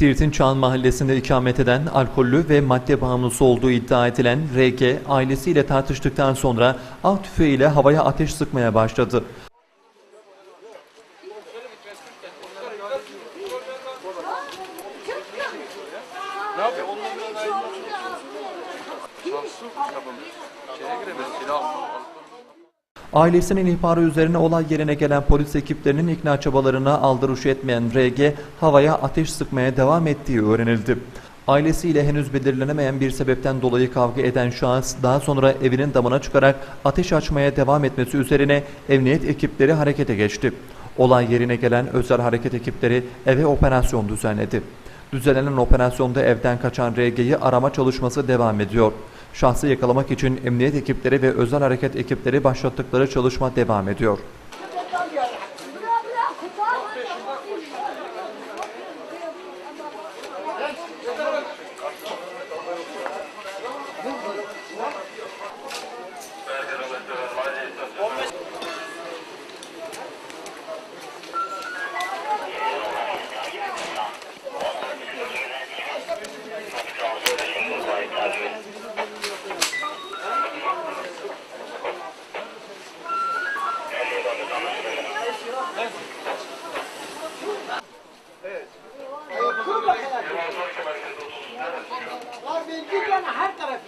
Siirt'in Çağan Mahallesi'nde ikamet eden alkollü ve madde bağımlısı olduğu iddia edilen RG ailesiyle tartıştıktan sonra av tüfeğiyle havaya ateş sıkmaya başladı. Ne Ailesinin ihbarı üzerine olay yerine gelen polis ekiplerinin ikna çabalarına aldırış etmeyen RG havaya ateş sıkmaya devam ettiği öğrenildi. Ailesiyle henüz belirlenemeyen bir sebepten dolayı kavga eden şahıs daha sonra evinin damına çıkarak ateş açmaya devam etmesi üzerine emniyet ekipleri harekete geçti. Olay yerine gelen özel hareket ekipleri eve operasyon düzenledi. Düzenlenen operasyonda evden kaçan RG'yi arama çalışması devam ediyor. Şahsı yakalamak için emniyet ekipleri ve özel hareket ekipleri başlattıkları çalışma devam ediyor. كله كلام غرب جدا هر طرف